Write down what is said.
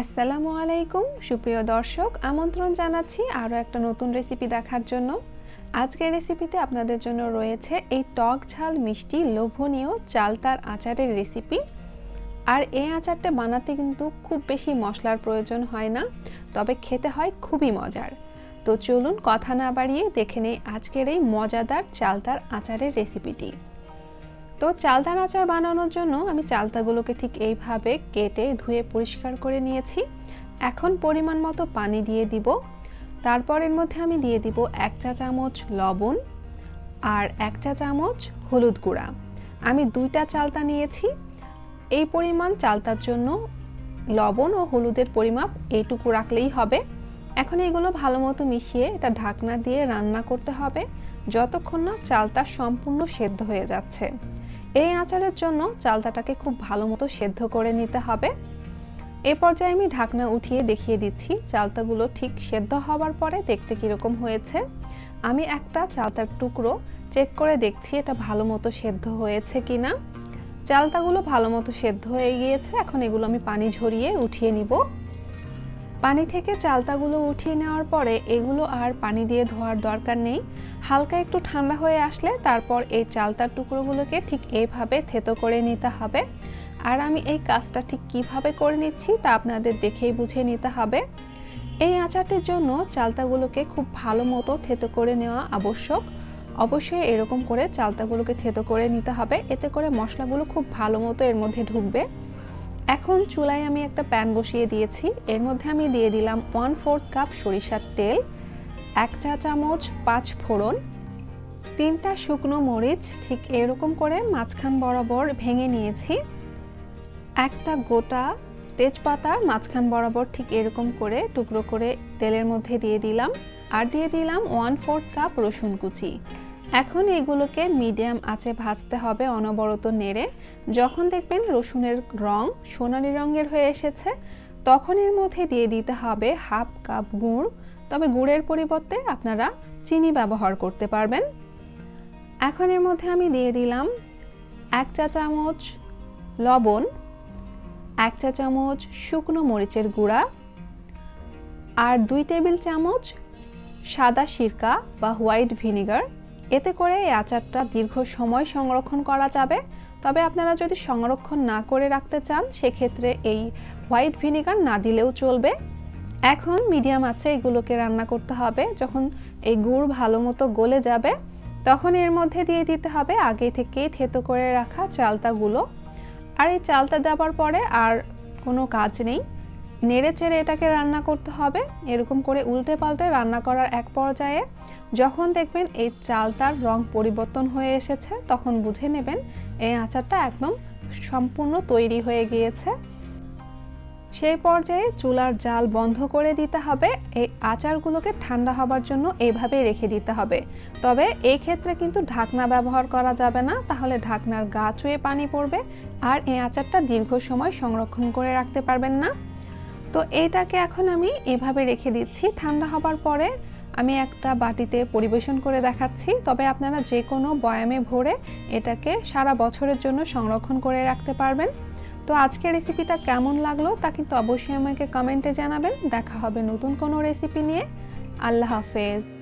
আসসালামু আলাইকুম, সুপ্রিয় দর্শক, আমন্ত্রণ জানাচ্ছি আরও একটা নতুন রেসিপি দেখার জন্য। আজকের রেসিপিতে আপনাদের জন্য রয়েছে এই টক ঝাল মিষ্টি লোভনীয় চালতার আচারের রেসিপি আর এই আচারটা বানাতে কিন্তু খুব বেশি মশলার প্রয়োজন হয় না, তবে খেতে হয় খুবই মজার। তো চলুন কথা না বাড়িয়ে দেখে নেই আজকের এই মজাদার চালতার আচারের রেসিপিটি তো চালতার আচার বানানোর জন্য আমি চালতাগুলোকে ঠিক এইভাবে কেটে ধুয়ে পরিষ্কার করে নিয়েছি। এখন পরিমাণ মতো পানি দিয়ে দিব। তারপর এর মধ্যে আমি দিয়ে দিব এক চা চামচ লবণ আর এক চা চামচ হলুদ গুঁড়া। আমি দুইটা চালতা নিয়েছি। এই পরিমাণ চালতার জন্য লবণ ও হলুদের পরিমাপ এইটুকু রাখলেই হবে। এখন এগুলো ভালো মতো মিশিয়ে এটা ঢাকনা দিয়ে রান্না করতে হবে। যতক্ষণ না চালতা সম্পূর্ণ সেদ্ধ হয়ে যাচ্ছে। এই আচারের জন্য চালতাটাকে খুব ভালো মতো সেদ্ধ করে নিতে হবে। এ পর্যায়ে আমি ঢাকনা উঠিয়ে দেখিয়ে দিচ্ছি চালতাগুলো ঠিক সেদ্ধ হওয়ার পরে দেখতে কীরকম হয়েছে। আমি একটা চালতার টুকরো চেক করে দেখছি এটা ভালো মতো সেদ্ধ হয়েছে কি না চালতাগুলো ভালো মতো সেদ্ধ হয়ে গিয়েছে, এখন এগুলো আমি পানি ঝরিয়ে উঠিয়ে নিব। পানি থেকে চালতাগুলো উঠিয়ে নেওয়ার পরে এগুলো আর পানি দিয়ে ধোয়ার দরকার নেই। হালকা একটু ঠান্ডা হয়ে আসলে তারপর এই চালতার টুকরোগুলোকে ঠিক এইভাবে থেতো করে নিতে হবে। আর আমি এই কাজটা ঠিক কীভাবে করে নিচ্ছি তা আপনাদের দেখেই বুঝে নিতে হবে। এই আচারটির জন্য চালতাগুলোকে খুব ভালো মতো থেতো করে নেওয়া আবশ্যক। অবশ্যই এরকম করে চালতাগুলোকে থেতো করে নিতে হবে। এতে করে মশলাগুলো খুব ভালো মতো এর মধ্যে ঢুকবে। এখন চুলায় আমি একটা প্যান বসিয়ে দিয়েছি। এর মধ্যে আমি দিয়ে দিলাম ওয়ান ফোর্থ কাপ সরিষার তেল, এক চা চামচ পাঁচ ফোড়ন, তিনটা শুকনো মরিচ, ঠিক এরকম করে মাঝখান বরাবর ভেঙে নিয়েছি। একটা গোটা তেজপাতা মাঝখান বরাবর ঠিক এরকম করে টুকরো করে তেলের মধ্যে দিয়ে দিলাম। আর দিয়ে দিলাম ওয়ান ফোর্থ কাপ রসুন কুচি। এখন এগুলোকে মিডিয়াম আঁচে ভাজতে হবে অনবরত নেড়ে। যখন দেখবেন রসুনের রং সোনালি রঙের হয়ে এসেছে, তখন এর মধ্যে দিয়ে দিতে হবে হাফ কাপ গুড়। তবে গুড়ের পরিবর্তে আপনারা চিনি ব্যবহার করতে পারবেন। এখন এর মধ্যে আমি দিয়ে দিলাম এক চা চামচ লবণ, এক চা চামচ শুকনো মরিচের গুঁড়া আর দুই টেবিল চামচ সাদা সিরকা বা হোয়াইট ভিনিগার। এতে করে এই আচারটা দীর্ঘ সময় সংরক্ষণ করা যাবে। তবে আপনারা যদি সংরক্ষণ না করে রাখতে চান, সেক্ষেত্রে এই হোয়াইট ভিনিগার না দিলেও চলবে। এখন মিডিয়াম আছে এগুলোকে রান্না করতে হবে। যখন এই গুড় ভালো মতো গলে যাবে, তখন এর মধ্যে দিয়ে দিতে হবে আগে থেকেই থেতো করে রাখা চালতাগুলো। আর এই চালতা দেওয়ার পরে আর কোনো কাজ নেই। নেড়ে চেড়ে এটাকে রান্না করতে হবে। এরকম করে উল্টে পাল্টে রান্না করার এক পর্যায়ে যখন দেখবেন এই চালতার রং পরিবর্তন হয়ে এসেছে, তখন বুঝে নেবেন এই আচারটা একদম সম্পূর্ণ তৈরি হয়ে গিয়েছে। সেই পর্যায়ে চুলার জাল বন্ধ করে দিতে হবে। এই আচারগুলোকে ঠান্ডা হবার জন্য এইভাবেই রেখে দিতে হবে। তবে এই ক্ষেত্রে কিন্তু ঢাকনা ব্যবহার করা যাবে না, তাহলে ঢাকনার গা চুয়ে পানি পড়বে। আর এই আচারটা দীর্ঘ সময় সংরক্ষণ করে রাখতে পারবেন না। তো এটাকে এখন আমি এভাবে রেখে দিচ্ছি। ঠান্ডা হবার পরে আমি একটা বাটিতে পরিবেশন করে দেখাচ্ছি। তবে আপনারা যে কোনো বয়ামে ভরে এটাকে সারা বছরের জন্য সংরক্ষণ করে রাখতে পারবেন। তো আজকে রেসিপিটা কেমন লাগল তা কিন্তু অবশ্যই আমাকে কমেন্টে জানাবেন। দেখা হবে নতুন কোনো রেসিপি নিয়ে। আল্লাহ হাফেজ।